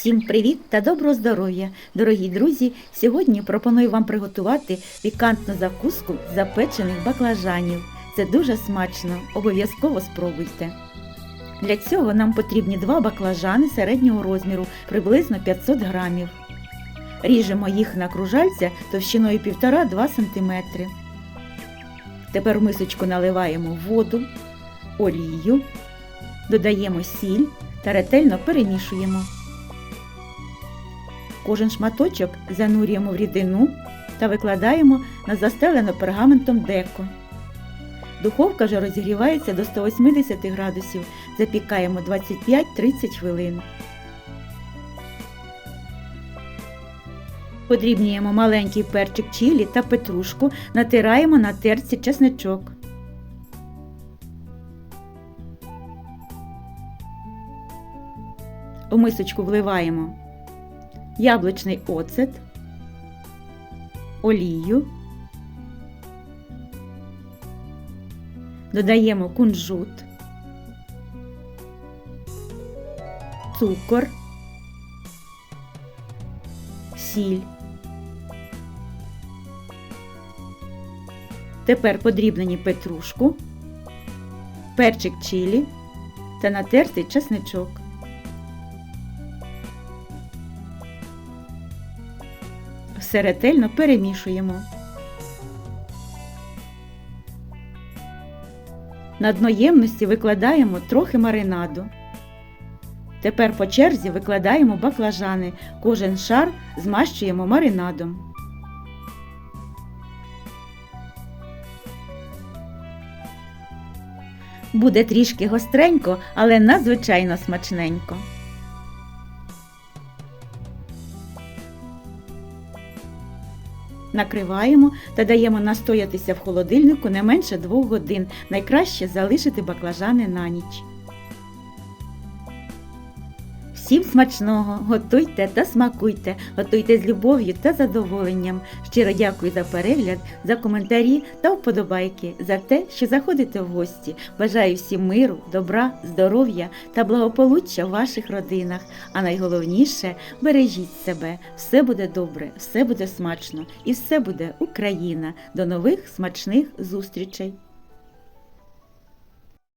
Всім привіт та доброго здоров'я! Дорогі друзі! Сьогодні пропоную вам приготувати пікантну закуску запечених баклажанів. Це дуже смачно, обов'язково спробуйте. Для цього нам потрібні два баклажани середнього розміру, приблизно 500 грамів. Ріжемо їх на кружальця товщиною 1,5-2 см. Тепер в мисочку наливаємо воду, олію, додаємо сіль та ретельно перемішуємо. Кожен шматочок занурюємо в рідину та викладаємо на застелену пергаментом деко. Духовка вже розігрівається до 180 градусів. Запікаємо 25-30 хвилин. Подрібнюємо маленький перчик чилі та петрушку, натираємо на терці чесничок. У мисочку вливаємо яблучний оцет, олію, додаємо кунжут, цукор, сіль. Тепер подрібнені петрушку, перчик чилі та натертий чесничок. Все ретельно перемішуємо. На дно ємності викладаємо трохи маринаду. Тепер по черзі викладаємо баклажани. Кожен шар змащуємо маринадом. Буде трішки гостренько, але надзвичайно смачненько. Накриваємо та даємо настоятися в холодильнику не менше 2 годин. Найкраще залишити баклажани на ніч. Всім смачного! Готуйте та смакуйте, готуйте з любов'ю та задоволенням. Щиро дякую за перегляд, за коментарі та вподобайки, за те, що заходите в гості. Бажаю всім миру, добра, здоров'я та благополуччя в ваших родинах. А найголовніше бережіть себе. Все буде добре, все буде смачно і все буде Україна. До нових смачних зустрічей!